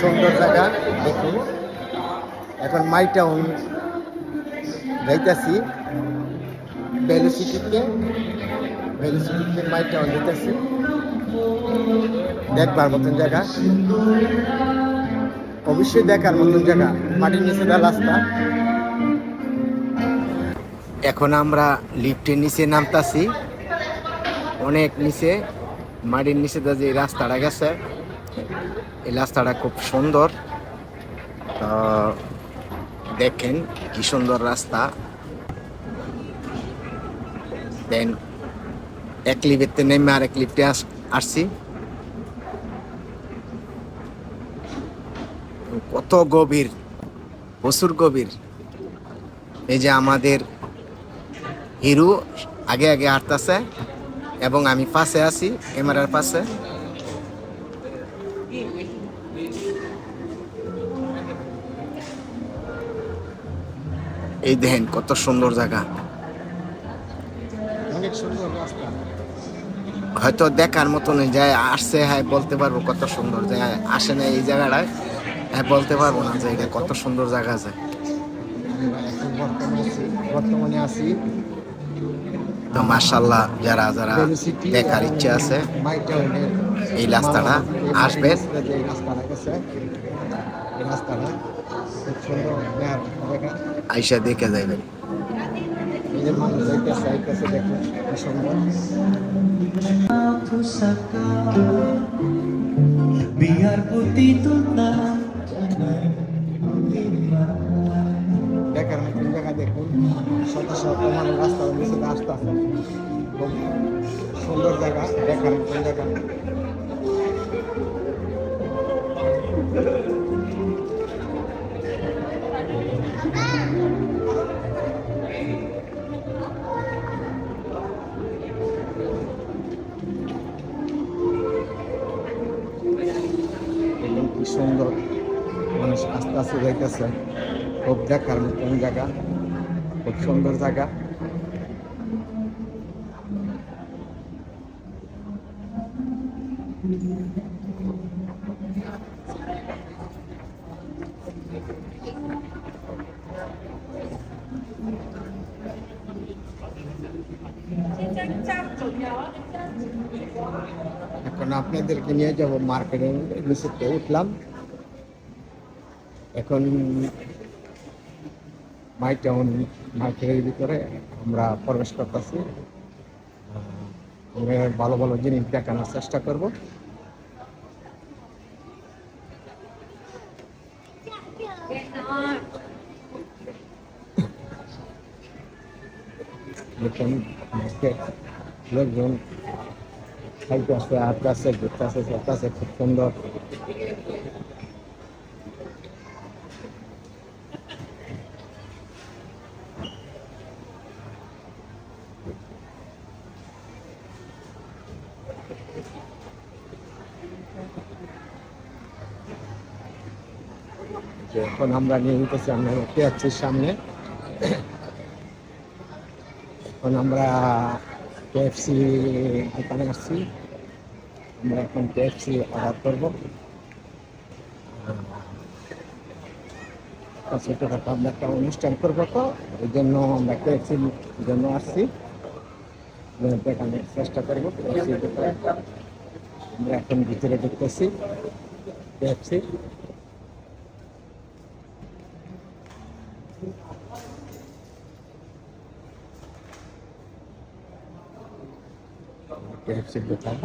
সুন্দর জায়গা, দেখুন। এখন মাই টাউন যাইতাছি ভ্যালুসিটিতে ভ্যালুসিটিতে মাই টাউন যাইতাছি। দেখবার মতন জায়গা। অবশ্যই দেখার মতন জায়গা। মাটির নিচে দেওয়া রাস্তা। এখন আমরা লিফটের নিচে নামতাছি। অনেক নিচে, মাটির নিচে দিয়ে যে রাস্তাটা গেছে এই রাস্তাটা খুব সুন্দর। দেখেন কি সুন্দর রাস্তা। দেন এক লিফেতে নেমে আর আরেক লিফটে আসছি। কত গভীর, প্রচুর গভীর। এই যে আমাদের হিরু আগে আগে হাঁটতেছে এবং আমি পাশে আছি, ক্যামেরার পাশে। এই দেখেন কত সুন্দর জায়গা। হয়তো দেখার মতন যায় আসছে হ্যাঁ বলতে পারব কত সুন্দর যে আসে না এই জায়গাটায় হ্যাঁ বলতে পারব না যে এটা কত সুন্দর জায়গা আছে। বর্তমানে আছি তো মার্শাল্লাহ যারা যারা দেখার ইচ্ছে আছে, এই রাস্তাটা এই রাস্তাটা আইসা দেখে যাইবেন এই যে মানুষ যাইতেছে আইতেছে দেখুন কি সুন্দর মতন জায়গা দেখুন? শত শত মানুষ রাস্তার নিচে দিয়ে আসতে আছে। খুব সুন্দর জায়গা দেখার মতন জায়গা? সুন্দর। মানুষ আস্তে আস্তে যাইতেছে। খুব দেখার মতন জায়গা। খুব সুন্দর জায়গা। এখন আপনাদেরকে নিয়ে যাব মার্কেটের নিচেতে উঠলাম। এখন মাই টাউন মার্কেটের ভিতরে আমরা প্রবেশ করতেছি। ভালো ভালো জিনিস দেখানোর চেষ্টা করব। দেখুন লোকজন খাইতে আসছে আটতে আসছে ঘুরতে আসছে চলতে আসছে খুব সুন্দর যে এখন আমরা নিয়ে নিতেছি আমরা পেঁয়াজির সামনে এখন আমরা কেএফসি দোকানে আসছি। আমরা এখন কেএফসি অর্ডার করব। ছোটোখাটো আমরা একটা অনুষ্ঠান করব তো ওই জন্য আমরা কেএফসির জন্য আসছি। দেখানোর চেষ্টা করব কেএফসি আমরা এখন ভিতরে ঢুকতেছি। কেএফসি কেএফসির দোকান